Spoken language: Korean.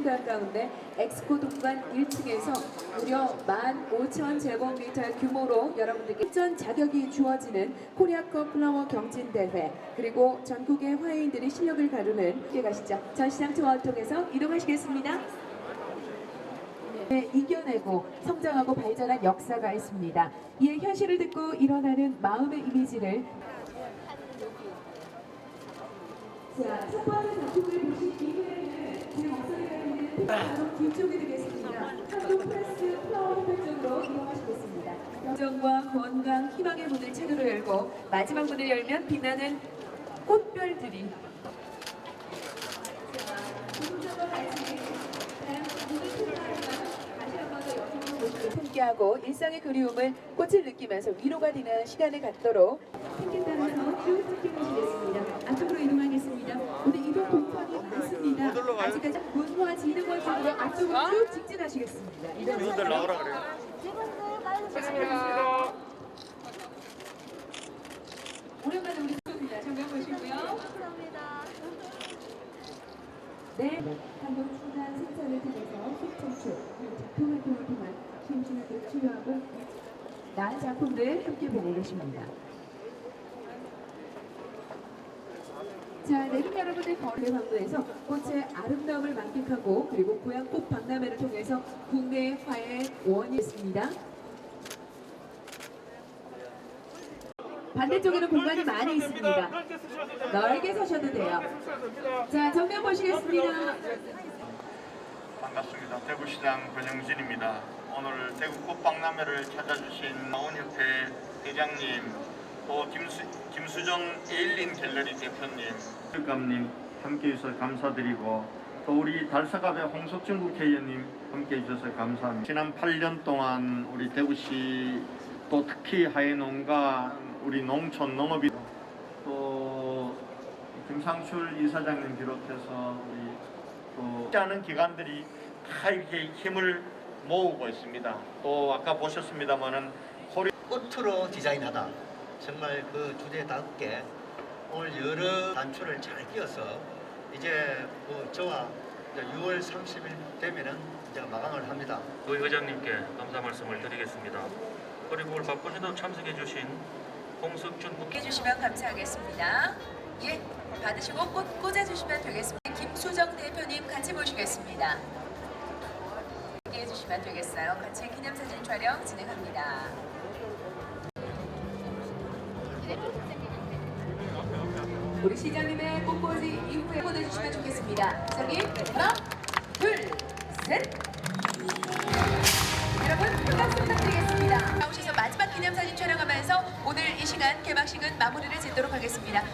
공간 가운데 엑스포 동관 1층에서 무려 15,000제곱미터 규모로 여러분들께 전 자격이 주어지는 코리아컵 플라워 경진 대회 그리고 전국의 화해인들이 실력을 가르는 함께 가시죠. 전시장 투어를 통해서 이동하시겠습니다. 네, 이겨내고 성장하고 발전한 역사가 있습니다. 이에 현실을 듣고 일어나는 마음의 이미지를 자, 첫 번째 작품을 보신 이후에는 제 목소리가 들리는 바로 뒤쪽에. 한국 프레스 플라워. 정과 건강, 희망의 문을 차례로 열고 마지막 문을 열면 빛나는 꽃별들이 함께하고 일상의 그리움을 꽃을 느끼면서 위로가 되는 시간을 갖도록 핑계 따라서 쭉 지켜보시겠습니다. 앞쪽으로 이동하겠습니다. 오늘 이동 공판이 많습니다. 아직까지 문화진흥원 쪽으로 앞쪽으로 쭉 직진하시겠습니다. 이분들 나오라 그래요. 오랜만에 우리 수입니다. 정면 보시고요. 네, 한국 춘한 생산을 통해서 수청출 그리고 작품 활동을 통한 심신을 치유하고 나은 작품들 함께 보고 계십니다. 자, 내국 여러분들 거리 방문해서 꽃의 아름다움을 만끽하고 그리고 고향 꽃 박람회를 통해서 국내 화해 원이 있습니다. 반대쪽에는 공간이 많이 있습니다. 넓게 서셔도 돼요. 자, 정면 보시겠습니다. 반갑습니다. 대구시장 권영진입니다. 오늘 대구 꽃박람회를 찾아주신 마원협회 회장님, 김수정 에일린 갤러리 대표님, 감님 함께 해 주셔서 감사드리고 또 우리 달서갑의 홍석준 국회의원님 함께 해 주셔서 감사합니다. 지난 8년 동안 우리 대구시 또 특히 하해농가 우리 농촌 농업이 또 김상출 이사장님 비롯해서 우리 또 않은 기관들이 다 이렇게 힘을 모으고 있습니다. 또 아까 보셨습니다마는 코리 꽃으로 디자인하다. 정말 그 주제에 맞게 오늘 여러 단추를 잘 끼워서 이제 뭐 저와 이제 6월 30일 되면은 이제 마감을 합니다. 그 회장님께 감사 말씀을 드리겠습니다. 그리고 오늘 바쁘시도 참석해 주신 홍석준 국 해주시면 감사하겠습니다. 예, 받으시고 꽃 꽂아주시면 되겠습니다. 김수정 대표님 같이 모시겠습니다. 해주시면 되겠어요. 같이 기념사진 촬영 진행합니다. 우리 시장님의 꽃꽂이 이후에 보내주시면 좋겠습니다. 시장님, 하나, 둘, 셋. 여러분, 부탁드리겠습니다. 나오셔서 마지막 기념사진 촬영하면서 오늘 이 시간 개막식은 마무리를 짓도록 하겠습니다.